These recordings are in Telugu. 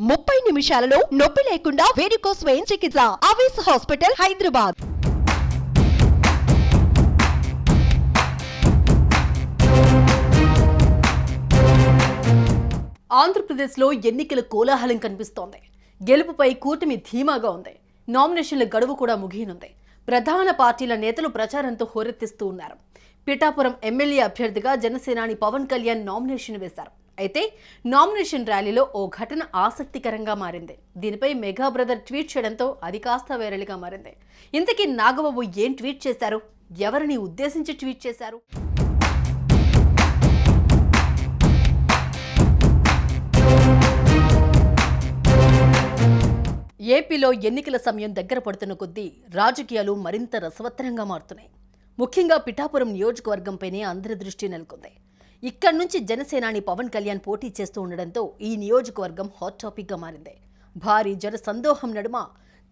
ముప్పై నిమిషాలలో నొప్పి లేకుండా వేడికో స్వయం చికిత్స. అవేస్ హాస్పిటల్ హైదరాబాద్. ఆంధ్రప్రదేశ్లో ఎన్నికల కోలాహలం కనిపిస్తోంది. గెలుపుపై కూటమి ధీమాగా ఉంది. నామినేషన్ల గడువు కూడా ముగియనుంది. ప్రధాన పార్టీల నేతలు ప్రచారంతో హోరెత్తిస్తూ ఉన్నారు. పిఠాపురం ఎమ్మెల్యే అభ్యర్థిగా జనసేనాని పవన్ కళ్యాణ్ నామినేషన్ వేశారు. అయితే నామినేషన్ ర్యాలీలో ఓ ఘటన ఆసక్తికరంగా మారింది. దీనిపై మెగా బ్రదర్ ట్వీట్ చేయడంతో అది కాస్త వైరల్గా మారింది. ఇంతకీ నాగబాబు ఏం ట్వీట్ చేశారు? ఎవరిని ఉద్దేశించి ట్వీట్ చేశారు? ఏపీలో ఎన్నికల సమయం దగ్గర పడుతున్న కొద్దీ రాజకీయాలు మరింత రసవత్తరంగా మారుతున్నాయి. ముఖ్యంగా పిఠాపురం నియోజకవర్గంపైనే అందరి దృష్టి నెలకొంది. ఇక్కడి నుంచి జనసేనాని పవన్ కళ్యాణ్ పోటీ చేస్తూ ఉండడంతో ఈ నియోజకవర్గం హాట్ టాపిక్గా మారింది. భారీ జన సందోహం నడుమ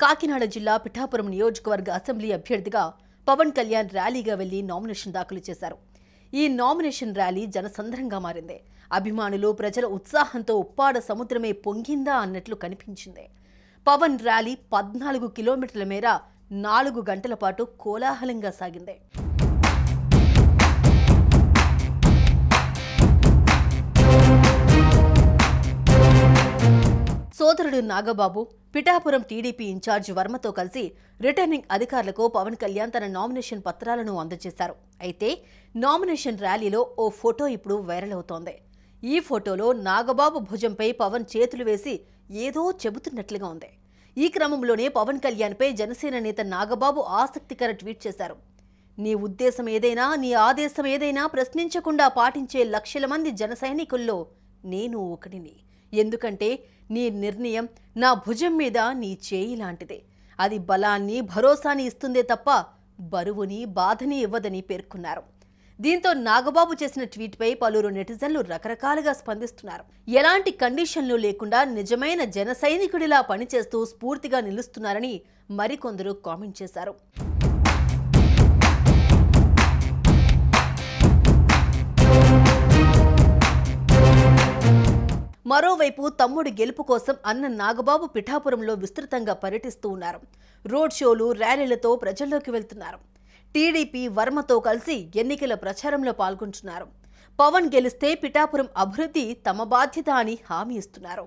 కాకినాడ జిల్లా పిఠాపురం నియోజకవర్గ అసెంబ్లీ అభ్యర్థిగా పవన్ కళ్యాణ్ ర్యాలీగా వెళ్ళి నామినేషన్ దాఖలు చేశారు. ఈ నామినేషన్ ర్యాలీ జనసంద్రంగా మారింది. అభిమానులు ప్రజల ఉత్సాహంతో ఉప్పాడ సముద్రమే పొంగిందా అన్నట్లు కనిపించింది. పవన్ ర్యాలీ పద్నాలుగు కిలోమీటర్ల మేర నాలుగు గంటల పాటు కోలాహలంగా సాగింది. సోదరుడు Nagababu. Pithapuram TDP in charge వర్మతో కలిసి రిటర్నింగ్ అధికారులకు పవన్ కళ్యాణ్ తన నామినేషన్ పత్రాలను అందజేశారు. అయితే నామినేషన్ ర్యాలీలో ఓ ఫోటో ఇప్పుడు వైరల్ అవుతోంది. ఈ ఫోటోలో నాగబాబు భుజంపై పవన్ చేతులు వేసి ఏదో చెబుతున్నట్లుగా ఉంది. ఈ క్రమంలోనే పవన్ కళ్యాణ్పై జనసేన నేత నాగబాబు ఆసక్తికర ట్వీట్ చేశారు. నీ ఉద్దేశం ఏదైనా నీ ఆదేశం ఏదైనా ప్రశ్నించకుండా పాటించే లక్షల మంది జన సైనికుల్లో నేను ఒకటిని ఎందుకంటే నీ నిర్ణయం నా భుజం మీద నీ చేయి లాంటిదే. అది బలాన్ని భరోసాని ఇస్తుందే తప్ప బరువుని బాధని ఇవ్వదని పేర్కొన్నారు. దీంతో నాగబాబు చేసిన ట్వీట్పై పలువురు నెటిజన్లు రకరకాలుగా స్పందిస్తున్నారు. ఎలాంటి కండిషన్లు లేకుండా నిజమైన జన సైనికుడిలా పనిచేస్తూ స్ఫూర్తిగా నిలుస్తున్నారని మరికొందరు కామెంట్ చేశారు. మరోవైపు తమ్ముడి గెలుపు కోసం అన్న నాగబాబు పిఠాపురంలో విస్తృతంగా పర్యటిస్తూ ఉన్నారు. రోడ్ షోలు ర్యాలీలతో ప్రజల్లోకి వెళ్తున్నారు. టీడీపీ వర్మతో కలిసి ఎన్నికల ప్రచారంలో పాల్గొంటున్నారు. పవన్ గెలిస్తే పిఠాపురం అభివృద్ధి తమ బాధ్యత అని హామీ ఇస్తున్నారు.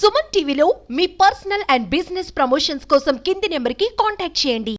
సుమన్ టీవీలో మీ పర్సనల్ అండ్ బిజినెస్ ప్రమోషన్స్ కోసం కింది నెంబర్కి కాంటాక్ట్ చేయండి.